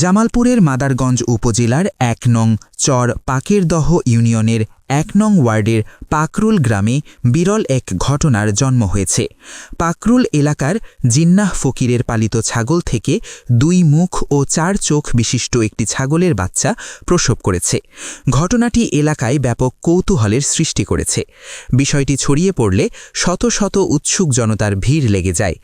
জামালপুরের মাদারগঞ্জ উপজেলার এক নং চর পাকেরদহ ইউনিয়নের এক নং ওয়ার্ডের পাকরুল গ্রামে বিরল এক ঘটনার জন্ম হয়েছে। পাকরুল এলাকার জিন্নাহ ফকিরের পালিত ছাগল থেকে দুই মুখ ও চার চোখ বিশিষ্ট একটি ছাগলের বাচ্চা প্রসব করেছে। ঘটনাটি এলাকায় ব্যাপক কৌতূহলের সৃষ্টি করেছে। বিষয়টি ছড়িয়ে পড়লে শত শত উৎসুক জনতার ভিড় লেগে যায়।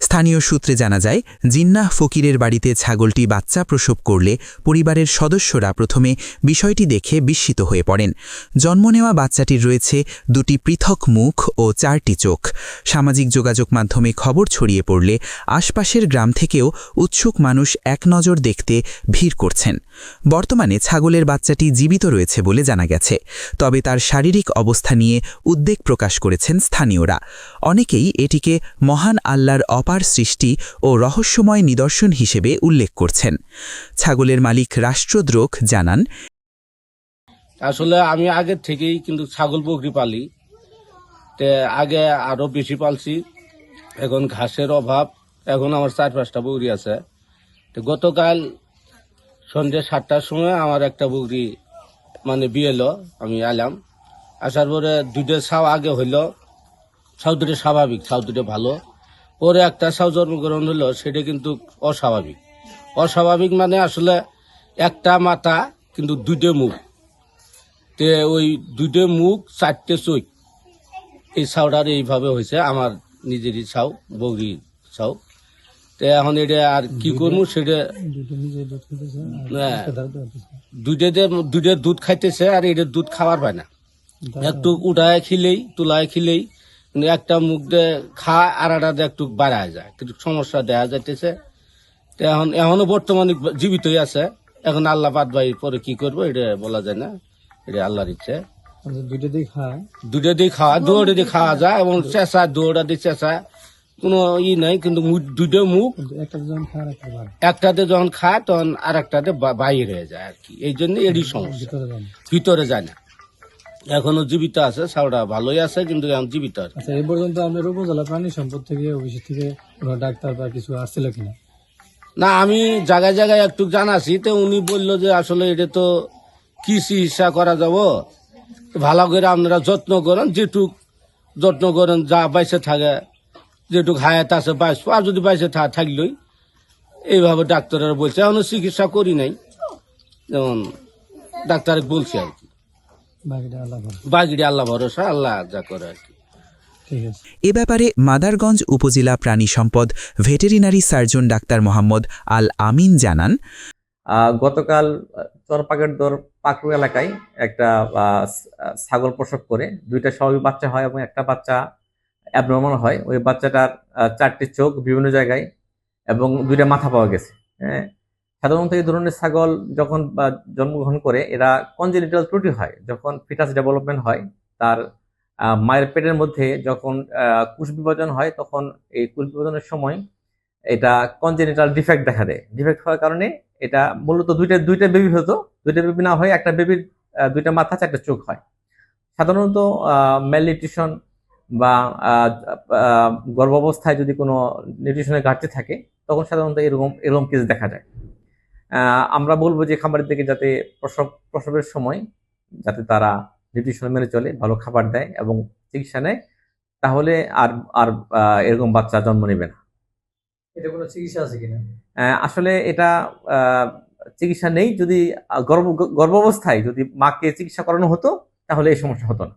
স্থানীয় সূত্রে জানা যায়, জিন্নাহ ফকিরের বাড়িতে ছাগলটি বাচ্চা প্রসব করলে পরিবারের সদস্যরা প্রথমে বিষয়টি দেখে বিস্মিত হয়ে পড়েন। জন্ম নেওয়া বাচ্চাটির রয়েছে দুটি পৃথক মুখ ও চারটি চোখ। সামাজিক যোগাযোগ মাধ্যমে খবর ছড়িয়ে পড়লে আশপাশের গ্রাম থেকেও উৎসুক মানুষ এক নজর দেখতে ভিড় করছেন। বর্তমানে ছাগলের বাচ্চাটি জীবিত রয়েছে বলে জানা গেছে। তবে তার শারীরিক অবস্থা নিয়ে উদ্বেগ প্রকাশ করেছেন স্থানীয়রা। অনেকেই এটিকে মহান আল্লাহর অপার সৃষ্টি ও রহস্যময় নিদর্শন হিসেবে উল্লেখ করছেন। ছাগলের মালিক রাষ্ট্রদ্রোক জানান, আসলে আমি আগে থেকেই কিন্তু ছাগল বকরি পালি। তে আগে আরও বেশি পালছি। এখন ঘাসের অভাব। এখন আমার চার পাঁচটা বকরি আছে। তো গতকাল সন্ধ্যে সাতটার সময় আমার একটা বকরি মানে বিয়ে এলো আমি এলাম আসার পরে দুটো ছাও আগে হইল। ছাউ দুটো স্বাভাবিক ছাউ দুটো ভালো। পরে একটা সাউ জন্মগ্রহণ হলো সেটা কিন্তু অস্বাভাবিক। অস্বাভাবিক মানে আসলে একটা মাথা কিন্তু দুটো মুখ। তে ওই দুটো মুখ চারটে চোখ। এই সাউটার এইভাবে হয়েছে আমার নিজেরই ছাউ বগরির সাউ তে এখন এটা আর কি করব সেটা হ্যাঁ, দুইটাতে দুইটা দুধ খাইতেছে আর এটা দুধ খাবার পায় না। একটু উঠায় খিলেই তুলায় খিলেই একটা মুখ দিয়ে খায় আর একটা একটু বাড়ায় যায়। কিন্তু সমস্যা দেখা যাইতেছে। তো এখন এখনও বর্তমানে জীবিতই আছে। এখন আল্লাহ বাদ ভাই পরে কি করব এটা বলা যায় না। এটা আল্লাহর ইচ্ছে। আচ্ছা দুইটা দিয়ে খায়। দুটো দিয়ে খাওয়া দুটো দিয়ে খাওয়া যায় এবং চেঁচা দুটা দিয়ে চেঁচা কোনো ই নাই কিন্তু দুটো মুখ। একটাতে যখন খায় তখন আর একটাতে বাইর হয়ে যায় আর কি। এই জন্য এরই সমস্যা। ভিতরে যায় না। এখনও জীবিত আছে ছাউটা ভালোই আছে কিন্তু এখন জীবিত আছে আচ্ছা এই পর্যন্ত আপনার উপজেলা প্রাণী সম্পদ থেকে অফিস থেকে কোনো ডাক্তার বা কিছু আসছিল কিনা? না আমি জায়গায় জায়গায় একটু জানাছি তো উনি বলল যে আসলে এটা তো কি চিকিৎসা করা যাব? ভালো করে আপনারা যত্ন করেন যেটুক যত্ন করেন যা বাইসে থাকে যেটুক হায়াত আছে বাইশ আর যদি বাইসে থা- থাকলোই এইভাবে ডাক্তাররা বলছে এখনও চিকিৎসা করি নাই। যেমন ডাক্তার বলছে আর আল্লাহ ভরসা। আল্লাহ যা করে আর কি। এ ব্যাপারে মাদারগঞ্জ উপজেলা প্রাণী সম্পদ veterinary surgeon doctor Mohammad Al Amin জানান গতকাল চরপাকের দর পাকরু এলাকায় একটা ছাগল প্রসব করে। দুইটা স্বাভাবিক বাচ্চা হয় এবং একটা বাচ্চা অ্যাবনর্মাল হয়। ওই বাচ্চাটার চারটি চোখ বিভিন্ন জায়গায় এবং দুইটা মাথা পাওয়া গেছে। হ্যাঁ? সাধারণত এই ধরনের ছাগল যখন জন্মগ্রহণ করে, এরা কনজেনিটাল ত্রুটি হয়। যখন ফিটাস ডেভেলপমেন্ট হয়, তার মায়ের পেটের মধ্যে যখন কুশ বিভাজন হয়, তখন এই কুশ বিভাজনের সময় এটা কনজেনিটাল ডিফেক্ট দেখা দেয়। ডিফেক্ট হওয়ার কারণে এটা মূলত দুইটা দুইটা বেবি হতো। দুইটা বেবি না হয় একটা বেবির দুইটা মাথা, চারটা চোখ হয়। সাধারণত ম্যালনিউট্রিশন বা গর্ভাবস্থায় যদি কোনো নিউট্রিশনের ঘাটতি থাকে, তখন সাধারণত এরকম এরকম কেস দেখা যায়। আমরা বলব যে খাবারের দিকে যাতে প্রসব প্রসবের সময় যাতে তারা নিউট্রিশন মেনে চলে ভালো খাবার দেয় এবং চিকিৎসা নেয় তাহলে আর আর এরকম বাচ্চা জন্ম নেবে না। এটা কোনো চিকিৎসা আছে কিনা? আহ, আসলে এটা চিকিৎসা নেই। যদি গর্ভ গর্ভাবস্থায় যদি মাকে চিকিৎসা করানো হতো তাহলে এই সমস্যা হতো না।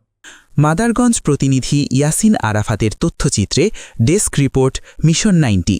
মাদারগঞ্জ প্রতিনিধি ইয়াসিন আরাফাতের তথ্যচিত্রে desk report mission ninety.